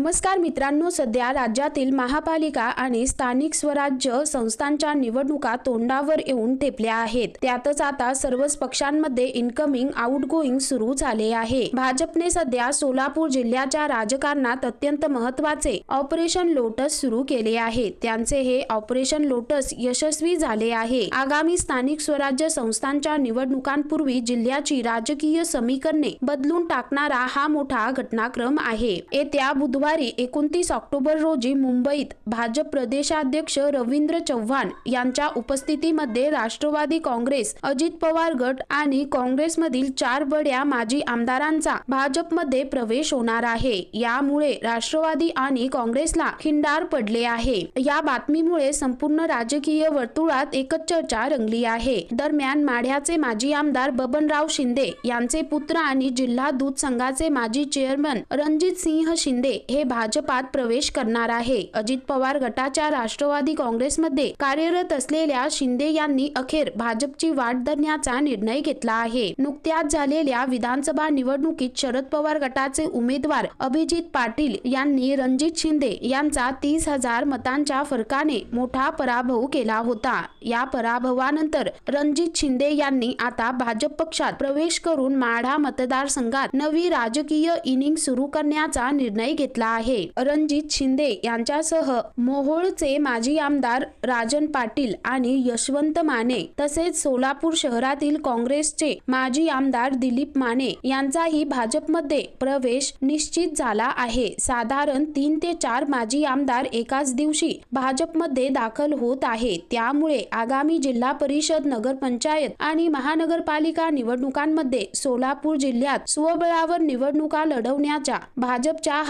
नमस्कार मित्रांनो सध्या राज्यातील महापालिका आणि स्थानिक स्वराज्य संस्थांच्या निवडणुका तोंडावर येऊन ठेपल्या आहेत. त्यातच आता सर्वच पक्षांमध्ये इनकमिंग आउटगोईंग सुरू झाले आहे. भाजपने सध्या सोलापूर जिल्ह्याच्या राजकारणात अत्यंत महत्त्वाचे ऑपरेशन लोटस सुरू केले आहे. त्यांचे हे ऑपरेशन लोटस यशस्वी झाले आहे. आगामी स्थानिक स्वराज्य संस्थांच्या निवडणुकांपूर्वी जिल्ह्याची राजकीय समीकरणे बदलून टाकणारा हा मोठा घटनाक्रम आहे. येत्या बुधवार एकोणतीस ऑक्टोबर रोजी मुंबईत भाजप प्रदेशाध्यक्ष रवींद्र चव्हाण यांच्या उपस्थितीमध्ये राष्ट्रवादी काँग्रेस अजित पवार गट आणि काँग्रेसमधील चार बड्या माजी आमदारांचा भाजपमध्ये प्रवेश होणार आहे. यामुळे राष्ट्रवादी आणि काँग्रेसला खिंडार पडले आहे. या बातमीमुळे संपूर्ण राजकीय वर्तुळात एकच चर्चा रंगली आहे. दरम्यान माढ्याचे माजी आमदार बबनराव शिंदे यांचे पुत्र आणि जिल्हा दूध संघाचे माजी चेअरमन रणजित सिंह शिंदे हे भाजपात प्रवेश करणार आहे. अजित पवार गटाच्या राष्ट्रवादी काँग्रेसमध्ये कार्यरत असलेल्या शिंदे यांनी अखेर भाजपची वाट धरण्याचा निर्णय घेतला आहे. नुकत्याच झालेल्या विधानसभा निवडणुकीत शरद पवार गटाचे उमेदवार अभिजित पाटील यांनी रणजित शिंदे यांचा तीस हजार मतांच्या फरकाने मोठा पराभव केला होता. या पराभवानंतर रणजित शिंदे यांनी आता भाजप पक्षात प्रवेश करून माढा मतदारसंघात नवी राजकीय इनिंग सुरू करण्याचा निर्णय घेतला आहे. रणजित शिंदे यांच्यासह मोहोळचे माजी आमदार राजन पाटील आणि यशवंत माने तसेच सोलापूर शहरातील काँग्रेसचे माजी आमदार दिलीप माने यांचाही भाजपमध्ये प्रवेश निश्चित झाला आहे. साधारण तीन ते चार माजी आमदार एकाच दिवशी भाजपमध्ये दाखल होत आहे त्यामुळे आगामी जिल्हा परिषद नगरपंचायत आणि महानगरपालिका निवडणुकांमध्ये सोलापूर जिल्ह्यात स्वबळावर निवडणुका लढवण्याच्या भाजपच्या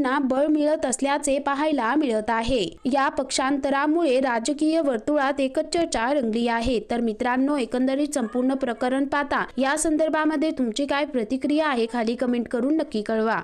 पक्षांना बळ मिळत असल्याचे पाहायला मिळत आहे. या पक्षांतरामुळे राजकीय वर्तुळात एकच चर्चा रंगली आहे. तर मित्रांनो एकंदरीत संपूर्ण प्रकरण पाहता या संदर्भामध्ये तुमची काय प्रतिक्रिया आहे खाली कमेंट करून नक्की कळवा.